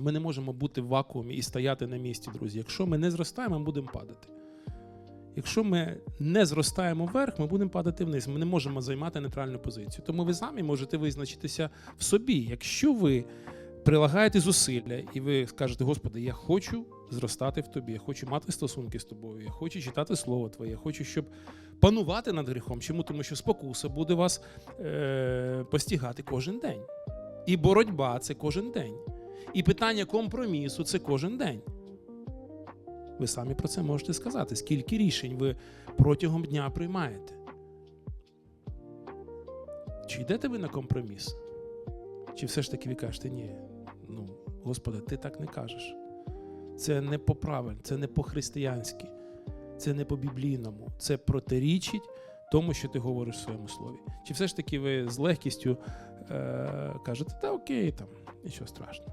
Ми не можемо бути в вакуумі і стояти на місці, друзі. Якщо ми не зростаємо, ми будемо падати. Якщо ми не зростаємо вверх, ми будемо падати вниз. Ми не можемо займати нейтральну позицію. Тому ви самі можете визначитися в собі. Якщо ви прилагаєте зусилля і ви скажете, Господи, я хочу зростати в тобі, я хочу мати стосунки з тобою, я хочу читати Слово Твоє, я хочу, щоб панувати над гріхом. Чому? Тому що спокуса буде вас е- постігати кожен день. І боротьба це кожен день. І питання компромісу це кожен день. Ви самі про це можете сказати. Скільки рішень ви протягом дня приймаєте? Чи йдете ви на компроміс? Чи все ж таки ви кажете, ні, ну, Господи, ти так не кажеш. Це не по правильно, це не по-християнськи, це не по-біблійному, це протирічить тому, що ти говориш в своєму слові. Чи все ж таки ви з легкістю е- кажете, та окей, там, нічого страшного.